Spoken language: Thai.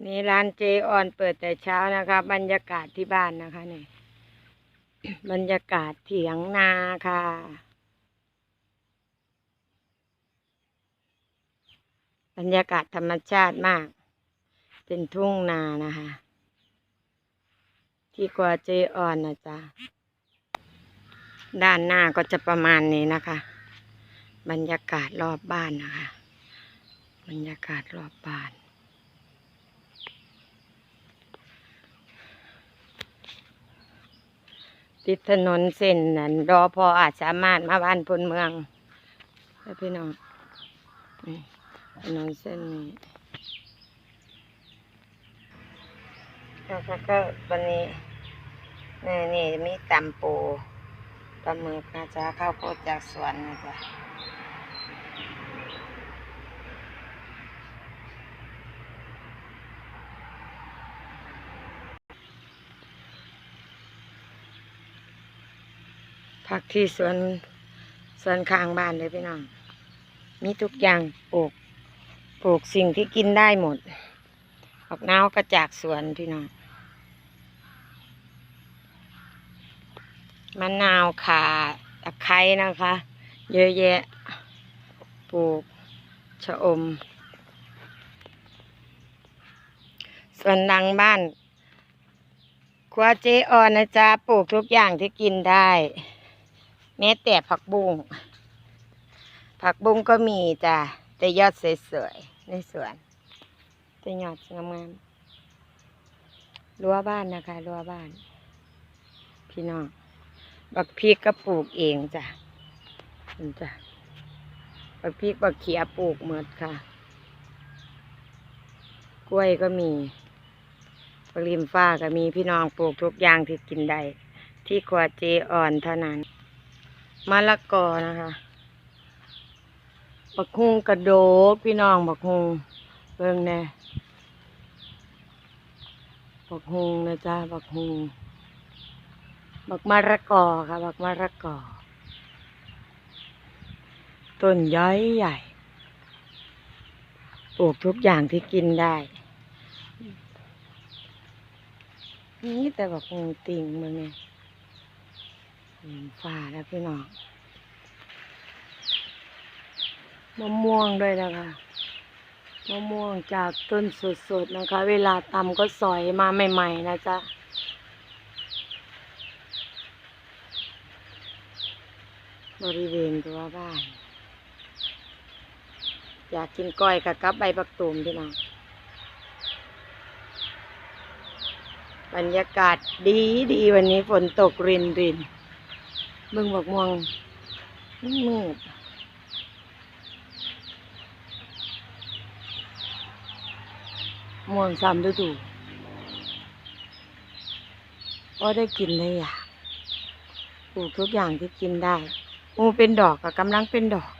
วันนี้ร้านเจออนเปิดแต่เช้านะคะ บรรยากาศที่บ้านนะคะเนี่ยบรรยากาศเถียงนาค่ะ บรรยากาศธรรมชาติมาก เป็นทุ่งนานะคะ ที่กว่าเจออนนะจ๊ะ ด้านหน้าก็จะประมาณนี้นะคะ บรรยากาศรอบบ้านนะคะ บรรยากาศรอบบ้าน ติดถนนเส้นนั้นรอพออาจสามารถมาบ้านพลเมืองพี่น้องถนนเส้นนี้แล้วก็ก็วันนี้นี่นี่มีตำปูปลาหมึกนะจ๊ะข้าวโพดจากสวนนะจ๊ะ ผักที่สวนสวนข้างบ้านเลยพี่น้อง มีทุกอย่างปลูก ปลูกสิ่งที่กินได้หมดออกนาวก็จากสวนพี่น้องมะนาวขาตะไคร้นะคะ เยอะแยะ ปลูกชะอม ส่วนดังบ้านครัวเจออนนะจ๊ะปลูกทุกอย่างที่กินได้ แม้แต่ผักบุ้งผักบุ้งก็มีจ้ะแต่ยอดสวยๆในสวนแต่ยอดงามๆรั้วบ้านนะคะรั้วบ้าน พี่น้องบักพริกก็ปลูกเองจ้ะเห็นจ้ะบักพริกบักเขียปลูกหมดค่ะ กล้วยก็มีปริมฟ้าก็มีพี่น้องปลูกทุกอย่างที่กินได้ ที่ครัวเจอ่อนเท่านั้น มะละกอนะคะบักฮุงกระโดกพี่น้องบักฮุงเบิ่งแน่บักฮุงนะจ๊ะบักฮุงบักมะระกอค่ะบักมะระกอต้นย้อยใหญ่ปลูกทุกอย่างที่กินได้นี่แต่บักฮงติ่งมันเนี่ย ฝ่าแล้วพี่น้องมะม่วงด้วยนะคะมะม่วงจากต้นสดๆนะคะ เวลาตำก็สอยมาใหม่ ๆ นะจ๊ะบริเวณตัวบ้าน อยากกินก้อยกับกับใบปักตูมพี่น้องบรรยากาศดีดีวันนี้ฝนตกรินริน เบิ่งบักม่วงมืดม่วงซ้ำฤดูก็ได้กินได้อยางปลูกทุกอย่างที่กินได้อูเป็นดอกกับกำลังเป็นดอก